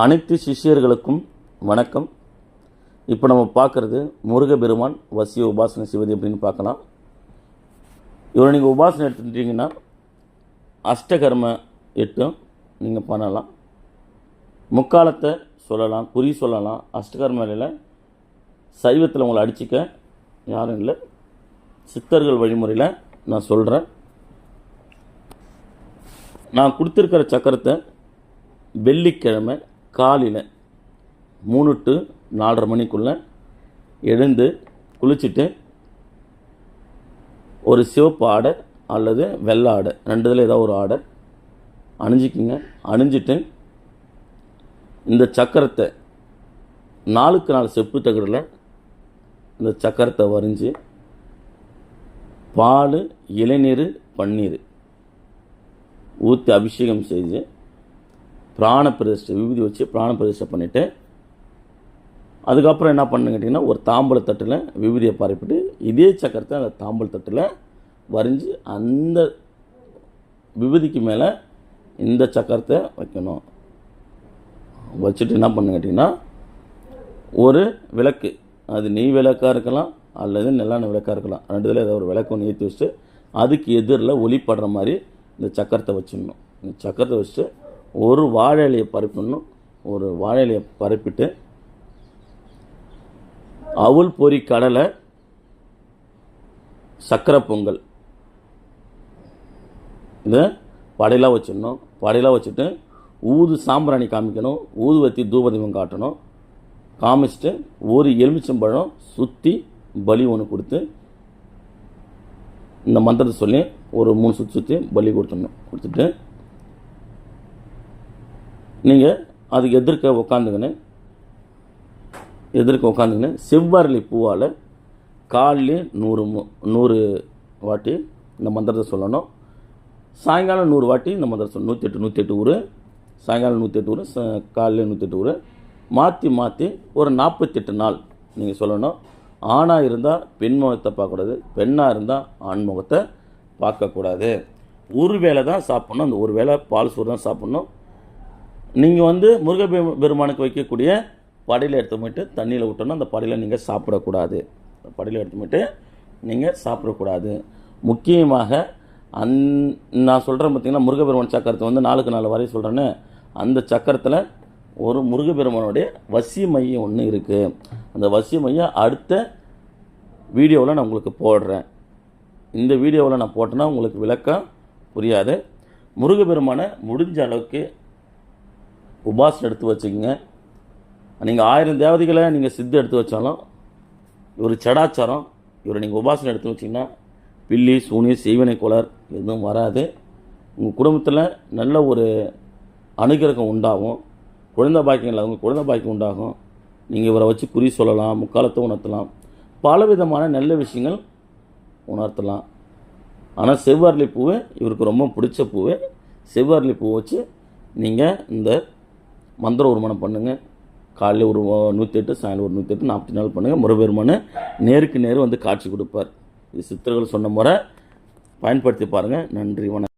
அனைத்து சிஷ்யர்களுக்கும் வணக்கம். இப்போ நம்ம பார்க்குறது முருகபெருமான் வசிய உபாசனை செய்வது எப்படின்னு பார்க்கலாம். இவரை நீங்கள் உபாசனை எடுத்துக்கிட்டிங்கன்னா அஷ்டகர்ம எட்டும் நீங்கள் பண்ணலாம். முக்காலத்தை சொல்லலாம் குறி சொல்லலாம். அஷ்டகர்ம வேலையில் சைவத்தில் உங்களை அடிச்சிக்க யாரும் இல்லை. சித்தர்கள் வழிமுறையில் நான் சொல்கிறேன் நான் கொடுத்துருக்கிற சக்கரத்தை வெள்ளிக்கிழமை காலையில் மூணு டு நாலரை மணிக்குள்ளே எழுந்து குளிச்சுட்டு ஒரு சிவப்பு ஆடை அல்லது வெள்ளை ஆடை ரெண்டுதில் ஏதோ ஒரு ஆடை அணிஞ்சிக்கிங்க. அணிஞ்சிட்டு இந்த சக்கரத்தை நாலுக்கு நாலு செப்பு தகடில் இந்த சக்கரத்தை வரைஞ்சி பால் இளநீர் பன்னீர் ஊற்றி அபிஷேகம் செஞ்சு பிராண பிரதிஷ்டை விபூதி வச்சு பிராண பிரதிஷ்டை பண்ணிவிட்டு அதுக்கப்புறம் என்ன பண்ணுன்னு கேட்டிங்கன்னா ஒரு தாம்பூல தட்டில் விபூதியை பரப்பிட்டு இதே சக்கரத்தை அந்த தாம்பூல தட்டில் வரைஞ்சி அந்த விபூதிக்கு மேலே இந்த சக்கரத்தை வைக்கணும். வச்சுட்டு என்ன பண்ணுங்க கேட்டிங்கன்னா ஒரு விளக்கு. அது நெய் விளக்காக இருக்கலாம் அல்லது நெல்லான விளக்காக இருக்கலாம். ரெண்டு இதில் ஏதோ ஒரு விளக்கு ஒன்று ஏற்றி வச்சுட்டு அதுக்கு எதிரில் ஒளிப்படுற மாதிரி இந்த சக்கரத்தை வச்சிடணும். இந்த சக்கரத்தை வச்சுட்டு ஒரு வாழை இலையை பரப்பிடணும் ஒரு வாழை இலையை பரப்பிட்டு அவுல் பொறி கடலை சக்கரை பொங்கல். இதை படையெல்லாம் வச்சிடணும். படையெல்லாம் வச்சுட்டு ஊது சாம்பிராணி காமிக்கணும். ஊதுவத்தி தூபதீபம் காட்டணும். காமிச்சிட்டு ஒரு எலுமிச்சம்பழம் சுற்றி பலி ஒன்று கொடுத்து இந்த மந்திரத்தை சொல்லி ஒரு மூணு சுற்றி சுற்றி பலி கொடுத்துடணும். கொடுத்துட்டு நீங்கள் அதுக்கு எதிர்க்க உட்காந்துக்கின்னு எதிர்க்க உட்காந்துக்கின்னு செவ்வரளி பூவால் காலையில் நூறு மு- நூறு வாட்டி இந்த மந்திரத்தை சொல்லணும். சாயங்காலம் நூறு வாட்டி இந்த மந்திரம் சொல்லணும். நூற்றி எட்டு நூற்றி எட்டு ஊர். சாயங்காலம் நூற்றி எட்டு ஊர் காலையில் நூற்றி எட்டு ஊர். மாற்றி மாற்றி ஒரு நாற்பத்தெட்டு நாள் நீங்கள் சொல்லணும். ஆணாக இருந்தால் பெண் முகத்தை பார்க்கக்கூடாது. பெண்ணாக இருந்தால் ஆண் முகத்தை பார்க்கக்கூடாது. ஒரு வேளை தான் சாப்பிட்ணும். அந்த ஒரு வேளை பால் சோறு தான் சாப்பிட்ணும். நீங்கள் வந்து முருக பெருமானுக்கு வைக்கக்கூடிய படையில் எடுத்து போயிட்டு தண்ணியில் விட்டோன்னா அந்த படையில் நீங்கள் சாப்பிடக்கூடாது. படையில் எடுத்து போயிட்டு நீங்கள் சாப்பிடக்கூடாது. முக்கியமாக அந் நான் சொல்கிறேன் பார்த்தீங்கன்னா முருகப்பெருமான் சக்கரத்தை வந்து நாளுக்கு நாலு வரை சொல்கிறேன்னு அந்த சக்கரத்தில் ஒரு முருகப்பெருமானுடைய வசிய மையம் ஒன்று இருக்குது அந்த வசிய மையம் அடுத்த வீடியோவில் நான் உங்களுக்கு போடுறேன். இந்த வீடியோவில் நான் போட்டேன்னா உங்களுக்கு விளக்கம் புரியாது. முருகப்பெருமானை முடிஞ்ச அளவுக்கு உபாசனை எடுத்து வச்சுக்கோங்க. நீங்கள் ஆயிரம் தேவதைகளை நீங்கள் சித்து எடுத்து வச்சாலும் இவர் சடாச்சாரம் இவரை நீங்கள் உபாசனை எடுத்து வச்சிங்கன்னா பில்லி சூனி செய்வனை குளர் எதுவும் வராது. உங்கள் குடும்பத்தில் நல்ல ஒரு அனுகிரகம் உண்டாகும். குழந்தை பாக்கியம் இல்லாதவங்க குழந்தை பாக்கியம் உண்டாகும். நீங்கள் இவரை வச்சு குறி சொல்லலாம் முக்காலத்தை உணர்த்தலாம். பல விதமான நல்ல விஷயங்கள் உணர்த்தலாம். ஆனால் செவ்வரளி பூவு இவருக்கு ரொம்ப பிடிச்ச பூவை செவ்வரளி பூ வச்சு நீங்கள் இந்த மந்திர உருமணம் பண்ணுங்கள் காலையில் ஒரு நூற்றி எட்டு சாயங்காலம் ஒரு நூற்றி எட்டு நாற்பத்தி நாலு பண்ணுங்கள் முருகபெருமானு நேருக்கு நேர் வந்து காட்சி கொடுப்பார். இது சித்தர்கள் சொன்ன முறை. பயன்படுத்தி பாருங்கள் நன்றி வணக்கம்.